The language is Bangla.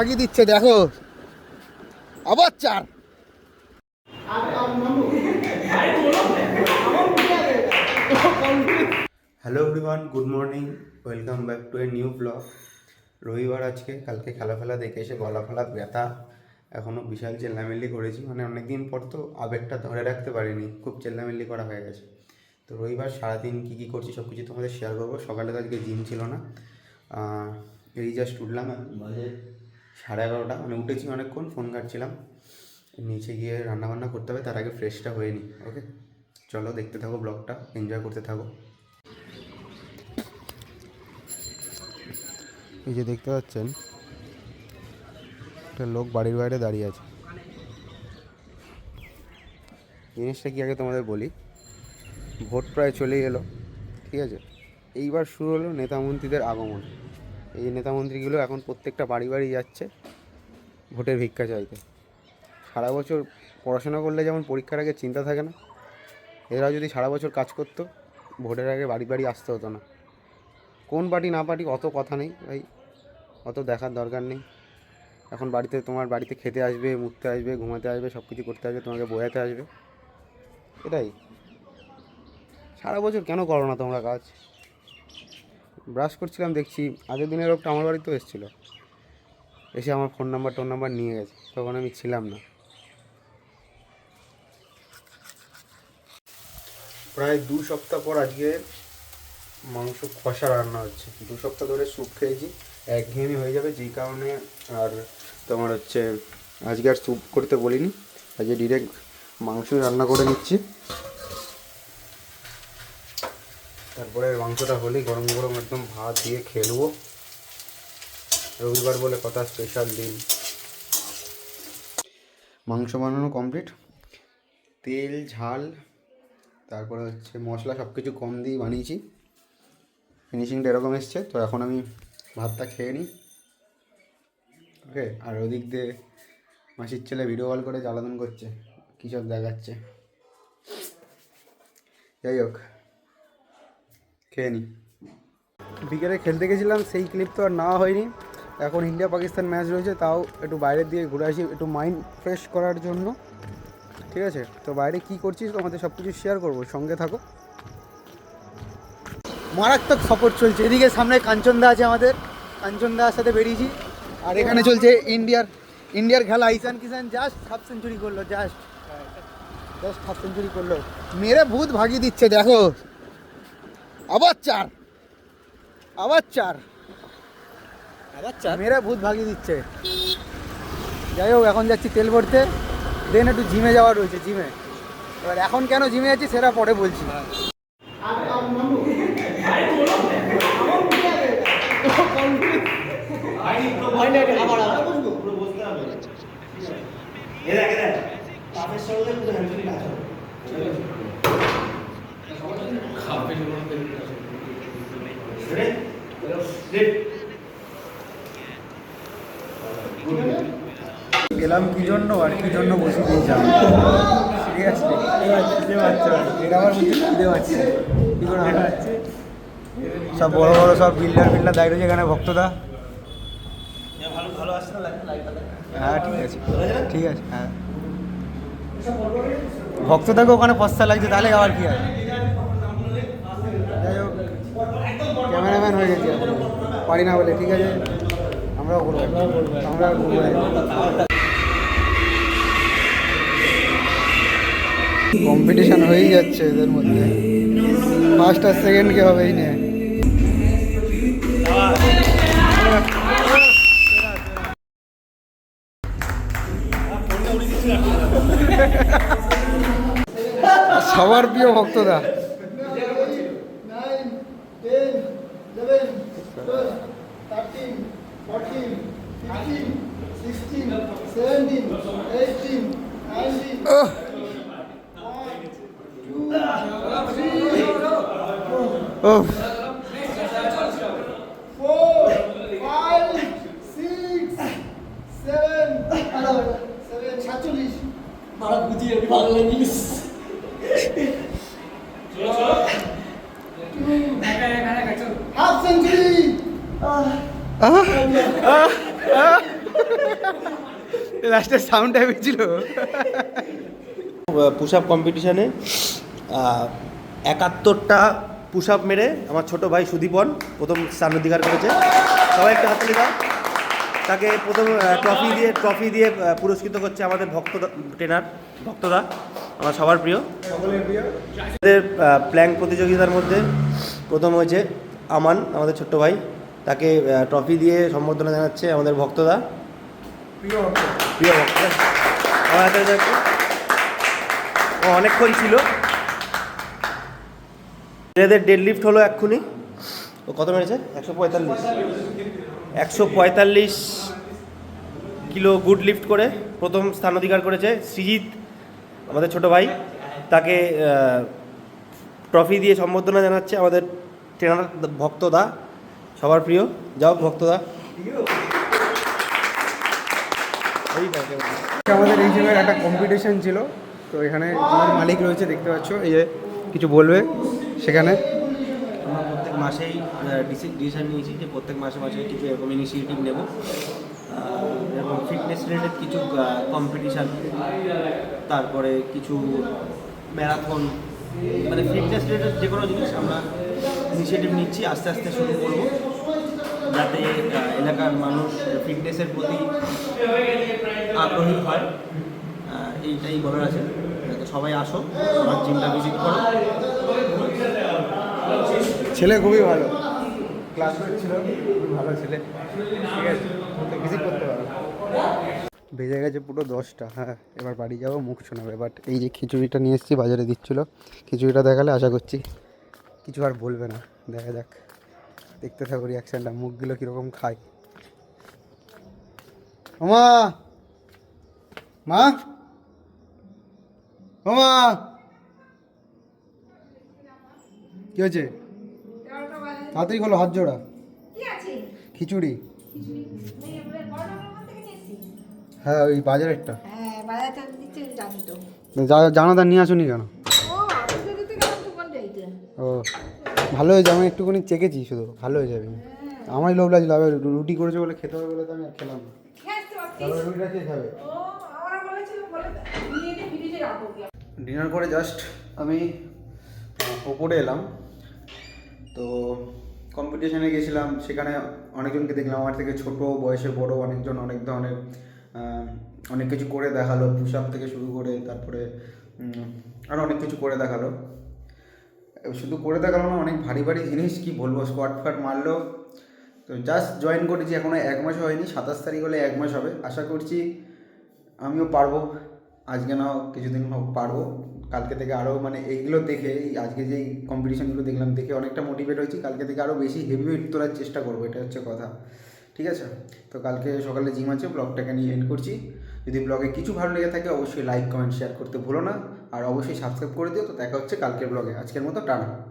ভাগিয়ে দিচ্ছে, দেখো। আবার চার। Hello everyone good morning welcome back to a new blog রবিবার আজকে, কালকে খেলা ফেলা দেখে এসে গলা ফলা ব্যথা এখনও বিশাল চেল্লামিল্লি করেছি। মানে অনেকদিন পর তো আবেগটা ধরে রাখতে পারিনি, খুব চেল্লামিল্লি করা হয়ে গেছে। তো রবিবার সারাদিন কী কী করছি সব কিছু তোমাদের শেয়ার করব। সকালে তো আজকে জিম ছিল না। এই জাস্ট উঠলাম। সাড়ে এগারোটা মানে উঠেছি অনেকক্ষণ ফোন ঘাটছিলাম। নিচে গিয়ে রান্নাবান্না করতে হবে, তার আগে ফ্রেশটা হয়ে নিই ওকে চলো দেখতে থাকো ব্লগটা এনজয় করতে থাকো। এই যে দেখতে পাচ্ছেন, একটা লোক বাড়ির বাইরে দাঁড়িয়ে আছে। জিনিসটা কি আগে তোমাদের বলি? ভোট প্রায় চলেই এলো, ঠিক আছে? এইবার শুরু হলো নেতা মন্ত্রীদের আগমন। এই নেতা মন্ত্রীগুলো এখন প্রত্যেকটা বাড়ি বাড়ি যাচ্ছে ভোটের ভিক্ষা চাইতে। সারা বছর পড়াশোনা করলে যেমন পরীক্ষার আগে চিন্তা থাকে না, এরা যদি সারা বছর কাজ করতো, ভোটের আগে বাড়ি বাড়ি আসতে হতো না। কোন পার্টি না পার্টি অত কথা নেই ভাই, অত দেখার দরকার নেই। এখন বাড়িতে তোমার বাড়িতে খেতে আসবে মুততে আসবে, ঘুমাতে আসবে সব কিছু করতে আসবে, তোমাকে বোঝাতে আসবে। এটাই। সারা বছর কেন করো না তোমরা কাজ? ব্রাশ করছিলাম, দেখছি আগের দিনের লোকটা আমার বাড়িতেও এসেছিল। এসে আমার ফোন নাম্বার টোন নাম্বার নিয়ে গেছে, তখন আমি ছিলাম না। প্রায় দু সপ্তাহ পর আজকে মাংস কষা রান্না হচ্ছে। দু সপ্তাহ ধরে স্যুপ খেয়েছি, একঘেয়েমি হয়ে যাবে, যেই কারণে আর তোমার হচ্ছে আজকে আর স্যুপ করতে বলিনি, আজকে ডিরেক্ট মাংসই রান্না করে নিচ্ছি। তারপরে মাংসটা হলেই গরম গরম একদম ভাত দিয়ে খেলব রবিবার বলে কথা স্পেশাল দিন। মাংস বানানো কমপ্লিট তেল, ঝাল, তারপরে হচ্ছে মশলা সব কিছু কম দিয়ে বানিয়েছি। ফিনিশিংটা এরকম এসছে, তো এখন আমি ভাতটা খেয়ে নিই। ওকে আর ওদিক দিয়ে মাসির ছেলে ভিডিও কল করে জ্বালাতন করছে, কী সব দেখাচ্ছে। যাই হোক, খেয়ে নিই। বিকেলে খেলতে গেছিলাম, সেই ক্লিপ তো আর নেওয়া হয়নি। এখন ইন্ডিয়া পাকিস্তান ম্যাচ রয়েছে, তাও একটু বাইরের দিকে ঘুরে আসি, একটু মাইন্ড ফ্রেশ করার জন্য। ঠিক আছে? তো বাইরে কি করছিস, তোমাদের সব কিছু শেয়ার করব, সঙ্গে থাকো। মারাত্মক সাপোর্ট চলছে। এদিকে সামনে কাঞ্চনদা আছে আমাদের। কাঞ্চনদার সাথে বেরিয়েছি। আর এখানে চলছে ইন্ডিয়ার ইন্ডিয়ার খেলা। Ishan Kishan just half century করল জাস্ট জাস্ট হাফ সেঞ্চুরি করল। মেরে ভূত ভাগিয়ে দিচ্ছে, দেখো। আবার চার। আবার চার। চার মেরে ভূত ভাগিয়ে দিচ্ছে। যাই হোক এখন যাচ্ছি তেল ভরতে। দেন একটু জিমে যাওয়ার রয়েছে জিমে। এবার এখন কেন জিমে যাচ্ছি সেটা পরে বলছি। গেলাম কি জন্য আর কি জন্য বসে দিয়েছিলাম সিরিয়াসলি এটা আমার মধ্যে খুঁজে পাচ্ছি। কি করে হবে? সব বড় বড় সব বিল্ডার বিল্ডার রয়েছে এখানে ভক্তদা হ্যাঁ ঠিক আছে। ঠিক আছে হ্যাঁ। ভক্তদাকে ওখানে পস্তা লাগছে তাহলে আবার কি আছে যাই হোক ক্যামেরাম্যান হয়ে গেছি। পারি না বলে ঠিক আছে? আমরাও করব। আমরা করব। কম্পিটিশন হয়েই যাচ্ছে এদের মধ্যে। ফার্স্ট আর সেকেন্ড কে হবেই না। সবার প্রিয় ভক্তরা। ভক্তদা ও হাফ লাস্টে সাউন্ড হয়েছিল পুশ আপ কম্পিটিশানে একাত্তরটা পুশ আপ মেরে আমার ছোট ভাই সুদীপন প্রথম স্থান অধিকার করেছে। সবাই একটা হাততালি দাও। তাকে প্রথম ট্রফি দিয়ে ট্রফি দিয়ে পুরস্কৃত করছে আমাদের ভক্ত ট্রেনার ভক্তরা আমার সবার প্রিয়। আমাদের প্ল্যাঙ্ক প্রতিযোগিতার মধ্যে প্রথম হয়েছে আমান আমাদের ছোট্ট ভাই। তাকে ট্রফি দিয়ে সম্বর্ধনা জানাচ্ছে আমাদের ভক্তরা প্রিয় ভক্ত। হাতে দেখো। অনেকক্ষণ ছিল। ছেলেদের ডেড লিফট হলো এক্ষুনি। ও কত মেরেছে? একশো পঁয়তাল্লিশ। একশো পঁয়তাল্লিশ কিলো গুড লিফট করে প্রথম স্থান অধিকার করেছে সৃজিত আমাদের ছোট ভাই। তাকে ট্রফি দিয়ে সম্বর্ধনা জানাচ্ছে আমাদের ট্রেনার ভক্তদা সবার প্রিয়। যাও ভক্তদা। আমাদের এই জায়গায় একটা কম্পিটিশন ছিল। তো এখানে মালিক রয়েছে দেখতে পাচ্ছ। এই যে কিছু বলবে। সেখানে? আমরা প্রত্যেক মাসেই ডিসিশন নিয়েছি যে প্রত্যেক মাসে মাসে কিছু এরকম ইনিশিয়েটিভ নেব। এবং ফিটনেস রিলেটেড কিছু কম্পিটিশান তারপরে কিছু ম্যারাথন মানে ফিটনেস রিলেটেড যে কোনো জিনিস আমরা ইনিশিয়েটিভ নিচ্ছি, আস্তে আস্তে শুরু করব। যাতে এলাকার মানুষ ফিটনেসের প্রতি আগ্রহী হয়। এইটাই বলার আছে। যাতে সবাই আসো, আমার জিমটা ভিজিট করো। ছেলে খুবই ভালো। ক্লাসমেট ছিল, খুবই ভালো ছেলে। ঠিক আছে ভিজিট করতে পারো বেজে গেছে পুরো দশটা হ্যাঁ এবার বাড়ি যাব, মুখ শোনাবে। বাট এই যে খিচুড়িটা নিয়ে এসেছি, বাজারে দিচ্ছিল। খিচুড়িটা দেখালে আশা করছি কিছু আর বলবে না। দেখা যাক, দেখতে থাকো রিয়াকশানটা মুখগুলো কীরকম খায়। ওমা! মা! ওমা! কি হয়েছে? তাড়াতাড়ি খোলো হাত জোড়া। খিচুড়ি। হ্যাঁ ওই বাজারেরটা। হ্যাঁ বাজার থেকে দিচ্ছে জানি তো। যা জানাদা নিয়ে আসুনি কেন? ও ভালো হয়েছে আমি একটুখানি চেকেছি শুধু ভালো হয়ে। যাবে আমারই লোভ লাগছিল আবার রুটি করেছে বলে খেতে হবে বলে তো আমি আর খেলাম না। খেয়ে আসতে রুটিটা কে খাবে। ও আমরা বলেছিল বলে নিয়ে এনে ফ্রিজে রাখো। কি ডিনার করে জাস্ট আমি ওপরে এলাম। তো কম্পিটিশনে গেছিলাম, সেখানে অনেকজনকে দেখলাম, আমার থেকে ছোট, বয়সে বড় অনেকজন, অনেক ধরনের অনেক কিছু করে দেখাল পুশ আপ থেকে শুরু করে তারপরে আরও অনেক কিছু করে দেখাল। শুধু করে দেখাল না, অনেক ভারী ভারী জিনিস, কি বলব স্কোয়াট ফাট মারলো। তো জাস্ট জয়েন করেছি এখনও এক মাস হয়নি, সাতাশ তারিখ হলে এক মাস হবে। আশা করছি আমিও পারব, আজকে নাও কিছুদিন হোক পারব। কালকে থেকে আরও মানে এইগুলো দেখে, এই আজকে যেই কম্পিটিশনগুলো দেখলাম, দেখে অনেকটা মোটিভেট হয়েছি। কালকে থেকে আরও বেশি হেভি ওয়েট তোলার চেষ্টা করব, এটা হচ্ছে কথা। ঠিক আছে? তো কালকে সকালে জিম আছে ব্লগটাকে নিয়ে এন্ড করছি। যদি ব্লগে কিছু ভালো লেগে থাকে, অবশ্যই লাইক কমেন্ট শেয়ার করতে ভুলো না। আর অবশ্যই সাবস্ক্রাইব করে দিও। তো দেখা হচ্ছে কালকের ব্লগে আজকের মতো টানা